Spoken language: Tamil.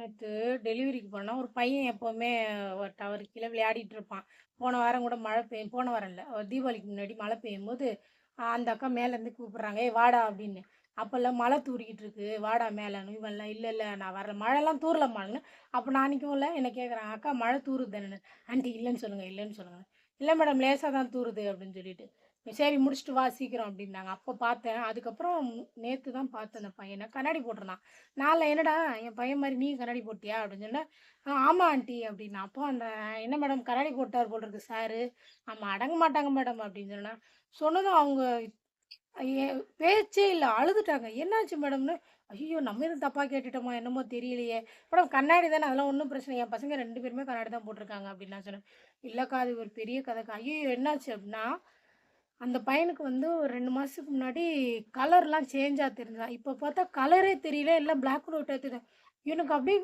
நேற்று டெலிவரிக்கு போனால் ஒரு பையன் எப்போவுமே டவர் கீழே விளையாடிட்டு இருப்பான். போன வாரம் கூட மழை பெய்யும் போன வாரம் இல்லை தீபாவளிக்கு முன்னாடி மழை பெய்யும் போது அந்த அக்கா மேலேருந்து கூப்பிட்றாங்க. ஏ வாடா அப்படின்னு. அப்போல்லாம் மழை தூரிக்கிட்டு இருக்கு. வாடா மேலேன்னு இவன்லாம் இல்லை இல்லை நான் வரல. மழைலாம் தூரலம்மான்னு அப்போ நான் இல்லை என்னை கேட்குறாங்க அக்கா மழை தூருது தானே ஆண்டி இல்லைன்னு சொல்லுங்கள் இல்லைன்னு சொல்லுங்கள் இல்லை மேடம் லேசாக தான் தூருது அப்படின்னு சொல்லிட்டு. சரி முடிச்சுட்டு வா சீக்கிரம் அப்படின்னாங்க. அப்போ பார்த்தேன். அதுக்கப்புறம் நேற்று தான் பார்த்தேன் அந்த பையனை. கண்ணாடி போட்டிருந்தான். நாளில் என்னடா என் பையன் மாதிரி நீ கண்ணாடி போட்டியா அப்படின்னு சொன்னேன். ஆமாம் ஆண்டி அப்படின்னா. அப்போ அந்த என்ன மேடம் கண்ணாடி போட்டார் போல் இருக்கு சாரு. ஆமாம் அடங்க மாட்டாங்க மேடம் அப்படின்னு சொன்னால் சொன்னதும் அவங்க பேச்சே இல்லை. அழுதுட்டாங்க. என்னாச்சு மேடம்னு? ஐயோ நம்ம எதுவும் தப்பாக கேட்டுட்டோமா என்னமோ தெரியலையே. மேடம் கண்ணாடி தானே? அதெல்லாம் ஒன்றும் பிரச்சனை என் பசங்க ரெண்டு பேருமே கண்ணாடி தான் போட்டிருக்காங்க அப்படின்னு நான் சொன்னேன். இல்லைக்கா அது ஒரு பெரிய கதைக்கா. ஐயோ என்னாச்சு அப்படின்னா அந்த பையனுக்கு வந்து ஒரு ரெண்டு மாதத்துக்கு முன்னாடி கலர்லாம் சேஞ்சாக தெரிஞ்சான் இப்போ பார்த்தா கலரே தெரியல எல்லாம் பிளாக் அண்ட் ஒயிட்டாக தெரியும் எனக்கு அப்படியே